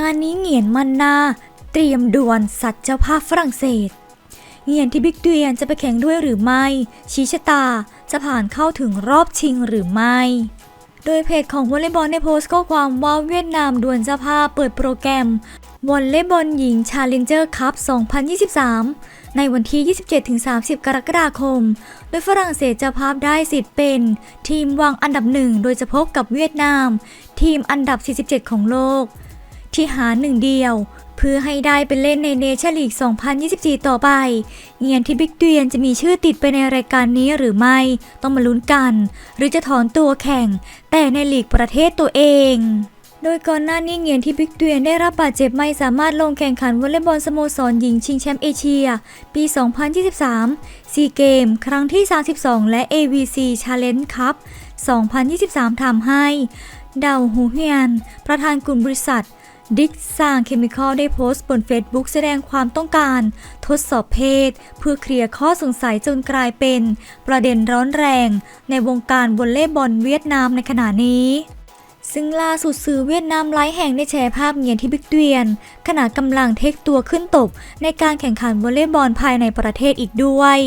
งานนี้เหงียนมันนาเตรียมดวลสัตว์เจ้าภาพฝรั่งเศส เหงียนที่บิ๊กเตียนจะไปแข่งด้วยหรือไม่ ชี้ชะตาจะผ่านเข้าถึงรอบชิงหรือไม่ โดยเพจของวอลเลย์บอลได้โพสต์ข้อความว่าเวียดนามดวลเจ้าภาพเปิดโปรแกรมวอลเลย์บอลหญิงชาเลนเจอร์คัพ 2023 ในวันที่ 27-30 กรกฎาคม โดยฝรั่งเศสเจ้าภาพได้สิทธิ์เป็น ทีมวางอันดับหนึ่งโดยจะพบกับเวียดนาม ทีมอันดับ 47 ของโลก ที่หาหนึ่งเดียว เพื่อให้ได้ไปเล่นในเนชั่นลีก 2024 ต่อไป เงียนที่บิ๊กเตียนจะมีชื่อติดไปในรายการนี้หรือไม่ ต้องมาลุ้นกัน หรือจะถอนตัวแข่ง แต่ในลีกประเทศตัวเองโดยก่อนหน้านี้เงียนที่บิ๊กเตียนได้รับบาดเจ็บไม่สามารถลงแข่งขันวอลเลย์บอลสโมสรหญิงชิงแชมป์เอเชีย ปี 2023ซีเกม ครั้งที่ 32 และ AVC Challenge Cup 2023 ทำให้ ดาวฮูเฮียน ประธานกลุ่มบริษัท ดิกซางเคมีคอลได้โพสต์บน Facebook แสดงความต้องการ ทดสอบเพศ เพื่อเคลียร์ข้อสงสัยจนกลายเป็น ประเด็นร้อนแรง ในวงการวอลเลย์บอลเวียดนามในขณะนี้ซึ่งล่าสุดสื่อเวียดนามหลายแห่งได้แชร์ภาพเงียนที่บิ๊กเตียน ขณะกำลังเทคตัวขึ้นตบในการแข่งขันวอลเลย์บอลภายในประเทศอีกด้วย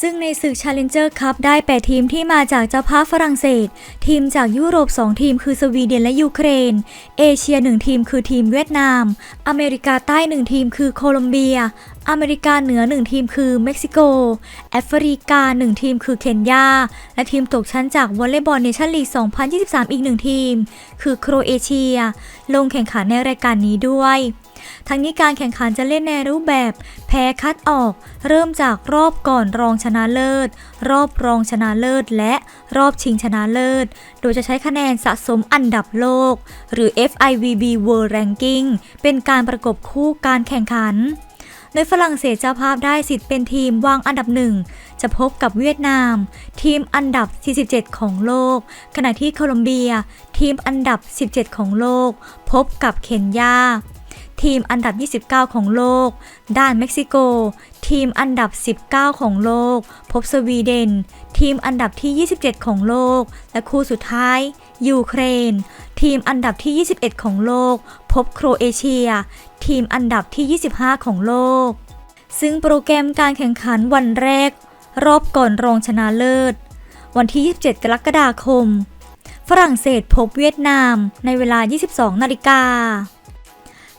ซึ่งในศึก Challenger Cup ได้ 8 ทีมที่มาจากเจ้าภาพฝรั่งเศส ทีมจากยุโรป 2 ทีมคือสวีเดนและยูเครน เอเชีย 1 ทีมคือทีมเวียดนาม อเมริกาใต้ 1 ทีมคือโคลอมเบีย อเมริกาเหนือ 1 ทีมคือเม็กซิโก แอฟริกา 1 ทีมคือเคนยา และทีมตกชั้นจากวอลเลย์บอลเนชั่นลีก 2023 อีก 1 ทีม คือโครเอเชีย ลงแข่งขันในรายการนี้ด้วย ทั้งนี้การแข่งขันจะเล่นในรูปแบบ แพ้คัดออก เริ่มจากรอบก่อนรองชนะเลิศ รอบรองชนะเลิศ และรอบชิงชนะเลิศ โดยจะใช้คะแนนสะสมอันดับโลก หรือ FIVB World Ranking เป็นการประกบคู่การแข่งขันโดยฝรั่งเศสเจ้าภาพได้สิทธิ์เป็นทีมวางอันดับหนึ่งจะพบกับเวียดนาม ทีมอันดับ 47 ของโลก ขณะที่โคลอมเบีย ทีมอันดับ 17 ของโลก พบกับเคนยา ทีมอันดับ 29 ของโลก ด้านเม็กซิโก ทีมอันดับ 19 ของโลก พบสวีเดน ทีมอันดับที่ 27 ของโลก และคู่สุดท้าย ยูเครน ทีมอันดับที่ 21 ของโลก พบโครเอเชีย ทีมอันดับที่ 25 ของโลก ซึ่งโปรแกรมการแข่งขันวันแรก รอบก่อนรองชนะเลิศ วันที่ 27 กรกฎาคม ฝรั่งเศสพบเวียดนามในเวลา 22 นาฬิกา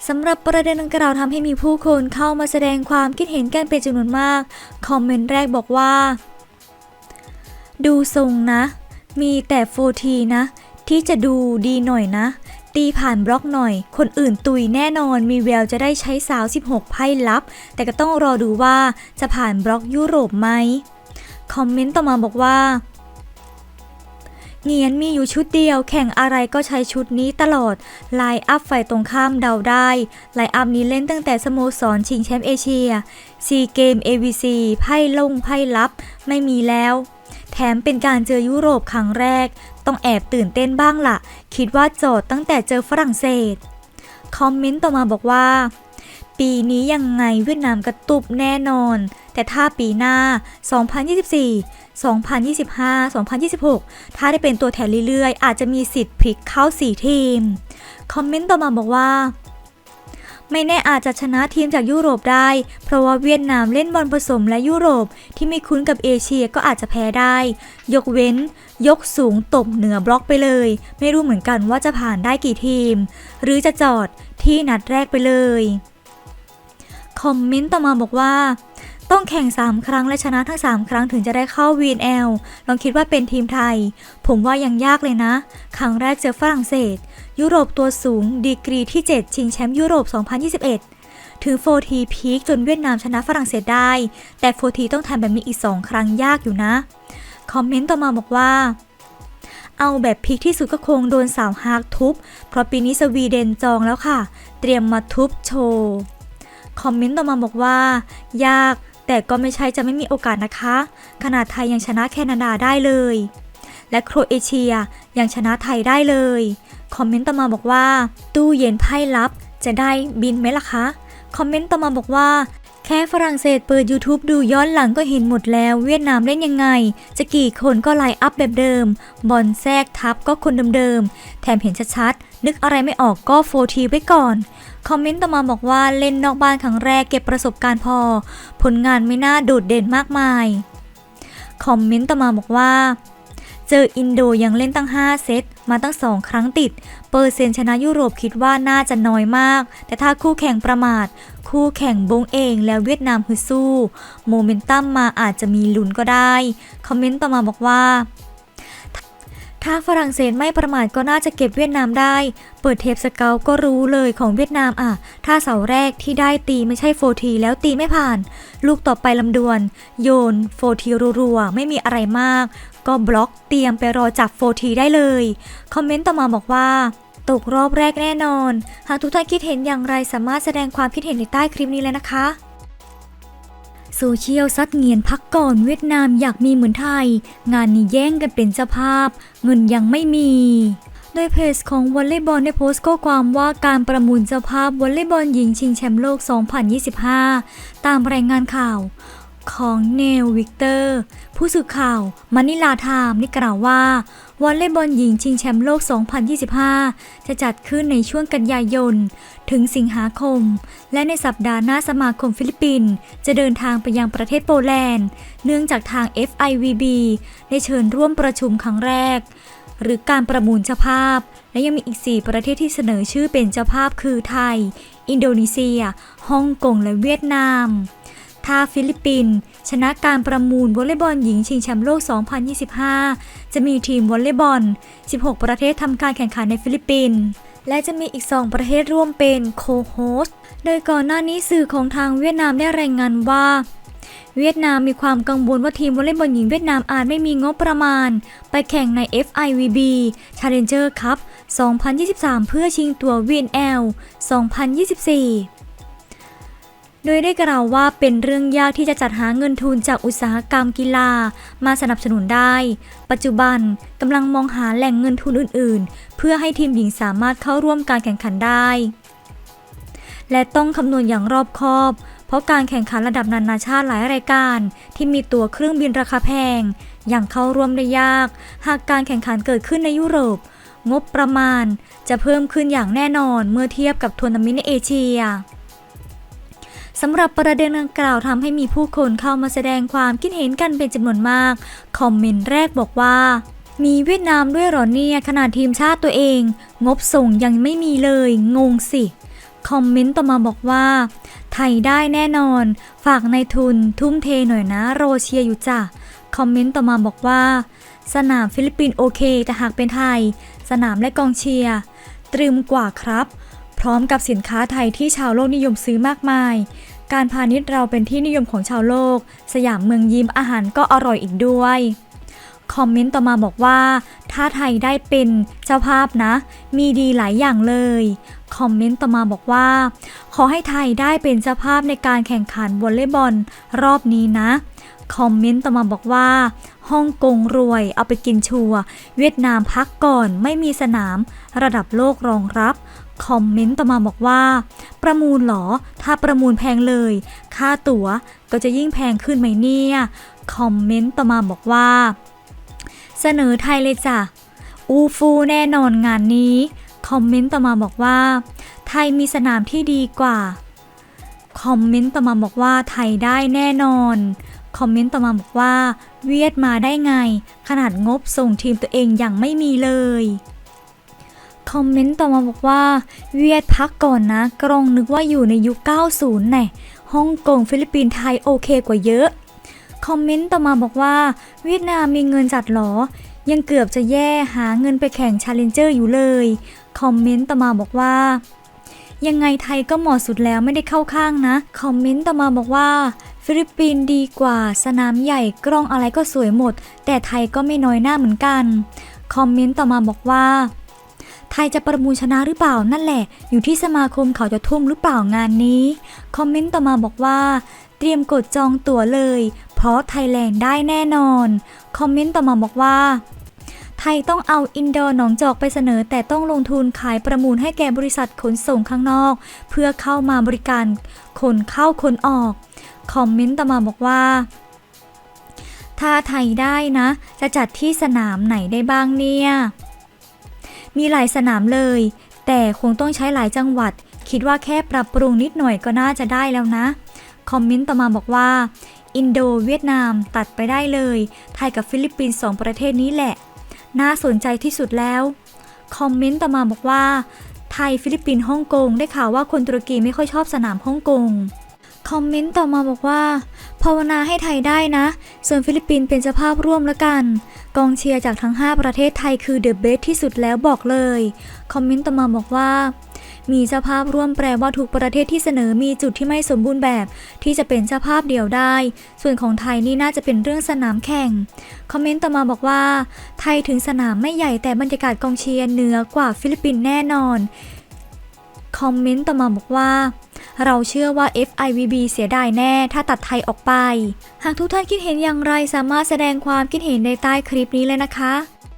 สำหรับประเด็นดังกล่าวทำให้มีผู้คนเข้ามาแสดงความคิดเห็นกันเป็นจำนวนมาก คอมเมนต์แรกบอกว่า ดูทรงนะ มีแต่โฟทีนะ ที่จะดูดีหน่อยนะ ตีผ่านบล็อกหน่อย คนอื่นตุยแน่นอนมีแววจะได้ใช้สาว 16 ไพ่ลับ แต่ก็ต้องรอดูว่าจะผ่านบล็อกยุโรปไหมคอมเมนต์ต่อมาบอกว่า เงียนมีอยู่ชุดเดียวแข่งอะไรก็ใช้ชุดนี้ตลอด ไลอัพฝ่ายตรงข้ามเดาได้ ไลอัพนี้เล่นตั้งแต่สโมสรชิงแชมป์เอเชียซีเกม AVC ไพ่ลงไพ่ลับไม่มีแล้ว แถมเป็นการเจอยุโรปครั้งแรก ต้องแอบตื่นเต้นบ้างล่ะ คิดว่าโจทย์ตั้งแต่เจอฝรั่งเศส คอมเมนต์ต่อมาบอกว่า ปีนี้ยังไงเวียดนามกระตุบแน่นอน แต่ถ้าปีหน้า 2024 2025 2026 ถ้าได้เป็นตัวแทนเรื่อยๆ อาจจะมีสิทธิ์พลิกเข้า 4 ทีม คอมเมนต์ต่อมาบอกว่า ไม่แน่อาจจะชนะทีมจากยุโรปได้ เพราะว่าเวียดนามเล่นบอลผสมและยุโรปที่ไม่คุ้นกับเอเชียก็อาจจะแพ้ได้ ยกเว้น ยกสูงตบเหนือบล็อกไปเลย ไม่รู้เหมือนกันว่าจะผ่านได้กี่ทีม หรือจะจอดที่นัดแรกไปเลย คอมเมนต์ต่อมาบอกว่า ต้องแข่ง 3 ครั้งและชนะทั้ง 3 ครั้งถึงจะได้เข้า VNL ลองคิดว่าเป็นทีมไทย ผมว่ายังยากเลยนะ ครั้งแรกเจอฝรั่งเศส ยุโรปตัวสูง ดีกรีที่ 7 ชิงแชมป์ยุโรป 2021 ถึงโฟทีพีคจนเวียดนามชนะฝรั่งเศสได้ แต่โฟทีต้องทำแบบนี้อีก 2 ครั้งยากอยู่นะ คอมเมนต์ต่อมาบอกว่าเอาแบบพีคที่สุดก็คงโดนสาวฮากทุบ เพราะปีนี้สวีเดนจองแล้วค่ะ เตรียมมาทุบโชว์ คอมเมนต์ต่อมาบอกว่า ยาก แต่ก็ไม่ใช่จะไม่มีโอกาสนะคะ ขนาดไทยยังชนะแคนาดาได้เลย และโครเอเชียยังชนะไทยได้เลย คอมเมนต์ต่อมาบอกว่า ตู้เย็นไพ่ลับจะได้บินไหมล่ะคะ คอมเมนต์ต่อมาบอกว่าแค่ฝรั่งเศสเปิด YouTube ดูย้อนหลังก็เห็นหมดแล้ว เวียดนามเล่นยังไง จะกี่คนก็ไลน์อัพแบบเดิม บอลแทรกทับก็คนเดิมๆ แถมเห็นชัดๆ นึกอะไรไม่ออกก็โฟทีไว้ก่อน คอมเมนต์ต่อมาบอกว่าเล่นนอกบ้านครั้งแรกเก็บประสบการณ์พอ ผลงานไม่น่าโดดเด่นมากมาย คอมเมนต์ต่อมาบอกว่า เจออินโดยังเล่นตั้ง 5 เซต มาตั้ง 2 ครั้งติด เปอร์เซ็นต์ชนะยุโรปคิดว่าน่าจะน้อยมาก แต่ถ้าคู่แข่งประมาท คู่แข่งบงเองแล้วเวียดนามฮึดสู้ โมเมนตัมมาอาจจะมีลุ้นก็ได้ คอมเมนต์ต่อมาบอกว่า ถ้าฝรั่งเศสไม่ประมาทก็น่าจะเก็บเวียดนามได้ เปิดเทปสเกลก็รู้เลยของเวียดนามอะ ถ้าเสาแรกที่ได้ตีไม่ใช่โฟทีแล้วตีไม่ผ่าน ลูกต่อไปลำดวน โยนโฟทีรัวๆ ไม่มีอะไรมาก ก็บล็อกเตรียมไปรอจับโฟทีได้เลย คอมเมนต์ต่อมาบอกว่าตกรอบแรกแน่นอน หากทุกท่านคิดเห็นอย่างไรสามารถแสดงความคิดเห็นในใต้คลิปนี้เลยนะคะ โซเชียลซัดเงียนพักก่อนเวียดนามอยากมีเหมือนไทย งานนี้แย่งกันเป็นเจ้าภาพ เงินยังไม่มีโดยเพจของวอลเลย์บอลได้โพสต์ข้อความว่าการประมูลเจ้าภาพวอลเลย์บอลหญิงชิงแชมป์โลก 2025 ตามรายงานข่าว ของเนลวิกเตอร์ ผู้สื่อข่าวมานิลาไทม์ได้กล่าวว่าวอลเลย์บอลหญิงชิงแชมป์โลก 2025 จะจัดขึ้นในช่วงกันยายน ถึงสิงหาคม และในสัปดาห์หน้าสมาคมฟิลิปปินส์จะเดินทางไปยังประเทศโปแลนด์ เนื่องจากทาง FIVB ได้เชิญร่วมประชุมครั้งแรก หรือการประมูลเจ้าภาพ และยังมีอีก 4 ประเทศที่เสนอชื่อเป็นเจ้าภาพคือไทย อินโดนีเซีย ฮ่องกง และเวียดนาม ถ้าฟิลิปปินส์ชนะการประมูลวอลเลย์บอลหญิงชิงแชมป์โลก 2025 จะมีทีมวอลเลย์บอล 16 ประเทศทำการแข่งขันในฟิลิปปินส์และจะมีอีก 2 ประเทศร่วมเป็นโคโฮสโดยก่อนหน้านี้สื่อของทางเวียดนามได้รายงานว่า เวียดนามมีความกังวลว่าทีมวอลเลย์บอลหญิงเวียดนามอาจไม่มีงบประมาณ ไปแข่งใน FIVB Challenger Cup 2023 เพื่อชิงตัว VNL 2024 โดยได้กล่าวว่าเป็นเรื่องยากที่จะจัดหาเงินทุนจากอุตสาหกรรมกีฬา มาสนับสนุนได้ ปัจจุบันกำลังมองหาแหล่งเงินทุนอื่น ๆ เพื่อให้ทีมหญิงสามารถเข้าร่วมการแข่งขันได้ และต้องคำนวณอย่างรอบคอบ เพราะการแข่งขันระดับนานาชาติหลายรายการ ที่มีตั๋วเครื่องบินราคาแพง อย่างเข้าร่วมได้ยาก หากการแข่งขันเกิดขึ้นในยุโรป งบประมาณ จะเพิ่มขึ้นอย่างแน่นอนเมื่อเทียบกับทัวร์นาเมนต์ในเอเชีย สำหรับประเด็นดังกล่าวทำให้มีผู้คนเข้ามาแสดงความคิดเห็นกันเป็นจำนวนมาก คอมเมนต์แรกบอกว่า มีเวียดนามด้วยเหรอเนี่ยขนาดทีมชาติตัวเอง งบส่งยังไม่มีเลย งงสิ คอมเมนต์ต่อมาบอกว่า ไทยได้แน่นอน ฝากในทุนทุ่มเทหน่อยนะโรเชียอยู่จ้ะคอมเมนต์ต่อมาบอกว่า สนามฟิลิปปินส์โอเค แต่หากเป็นไทย สนามและกองเชียร์ตรึมกว่าครับ พร้อมกับสินค้าไทยที่ชาวโลกนิยมซื้อมากมาย การพาณิชย์เราเป็นที่นิยมของชาวโลก สยามเมืองยิ้มอาหารก็อร่อยอีกด้วย คอมเมนต์ต่อมาบอกว่า ถ้าไทยได้เป็นเจ้าภาพนะ มีดีหลายอย่างเลย คอมเมนต์ต่อมาบอกว่า ขอให้ไทยได้เป็นเจ้าภาพในการแข่งขันวอลเลย์บอลรอบนี้นะ คอมเมนต์ต่อมาบอกว่าฮ่องกงรวยเอาไปกินชัว เวียดนามพักก่อนไม่มีสนาม ระดับโลกรองรับ คอมเมนต์ต่อมาบอกว่า ประมูลเหรอ ถ้าประมูลแพงเลย ค่าตั๋วก็จะยิ่งแพงขึ้นไหมเนี่ย คอมเมนต์ต่อมาบอกว่า เสนอไทยเลยจ้ะ อูฟูแน่นอนงานนี้ คอมเมนต์ต่อมาบอกว่า ไทยมีสนามที่ดีกว่า คอมเมนต์ต่อมาบอกว่าไทยได้แน่นอน คอมเมนต์ต่อมาบอกว่า เวียดมาได้ไง ขนาดงบส่งทีมตัวเองยังไม่มีเลย คอมเมนต์ต่อมาบอกว่า เวียดพักก่อนนะ กรองนึกว่าอยู่ในยุค 90 แน่ฮ่องกงฟิลิปปินส์ไทยโอเคกว่าเยอะ คอมเมนต์ต่อมาบอกว่า เวียดนามมีเงินจัดหรอ ยังเกือบจะแย่หาเงินไปแข่งชาเลนเจอร์อยู่เลย คอมเมนต์ต่อมาบอกว่า ยังไงไทยก็เหมาะสุดแล้วไม่ได้เข้าข้างนะ คอมเมนต์ต่อมาบอกว่าฟิลิปปินส์ดีกว่าสนามใหญ่กล้องอะไรก็สวยหมด แต่ไทยก็ไม่น้อยหน้าเหมือนกัน คอมเมนต์ต่อมาบอกว่า ไทยจะประมูลชนะหรือเปล่านั่นแหละ อยู่ที่สมาคมเขาจะทุ่มหรือเปล่างานนี้ คอมเมนต์ต่อมาบอกว่า เตรียมกดจองตั๋วเลย เพราะไทยแลนด์ได้แน่นอน คอมเมนต์ต่อมาบอกว่าไทยต้องเอาอินดอร์หนองจอกไปเสนอ แต่ต้องลงทุนขายประมูลให้แก่บริษัทขนส่งข้างนอก เพื่อเข้ามาบริการคนเข้าคนออก คอมเมนต์ต่อมาบอกว่า ถ้าไทยได้นะ จะจัดที่สนามไหนได้บ้างเนี่ย มีหลายสนามเลย แต่คงต้องใช้หลายจังหวัด คิดว่าแค่ปรับปรุงนิดหน่อยก็น่าจะได้แล้วนะ คอมเมนต์ต่อมาบอกว่า อินโดเวียดนามตัดไปได้เลย ไทยกับฟิลิปปินส์สองประเทศนี้แหละ น่าสนใจที่สุดแล้ว คอมเมนต์ต่อมาบอกว่า ไทยฟิลิปปินส์ฮ่องกงได้ข่าวว่าคนตุรกีไม่ค่อยชอบสนามฮ่องกง คอมเมนต์ต่อมาบอกว่า ภาวนาให้ไทยได้นะ ส่วนฟิลิปปินส์เป็นเจ้าภาพร่วมละกัน กองเชียร์จากทั้ง 5 ประเทศไทยคือเดอะเบสที่สุดแล้วบอกเลย คอมเมนต์ต่อมาบอกว่า มีเจ้าภาพร่วมแปลว่าทุกประเทศที่เสนอมีจุดที่ไม่สมบูรณ์แบบ ที่จะเป็นเจ้าภาพเดียวได้ ส่วนของไทยนี่น่าจะเป็นเรื่องสนามแข่ง คอมเมนต์ต่อมาบอกว่า ไทยถึงสนามไม่ใหญ่แต่บรรยากาศกองเชียร์เหนือกว่าฟิลิปปินส์แน่นอน คอมเมนต์ต่อมาบอกว่า เราเชื่อว่า FIVB เสียดายแน่ถ้าตัดไทยออกไป หากทุกท่านคิดเห็นอย่างไรสามารถแสดงความคิดเห็นในใต้คลิปนี้เลยนะคะ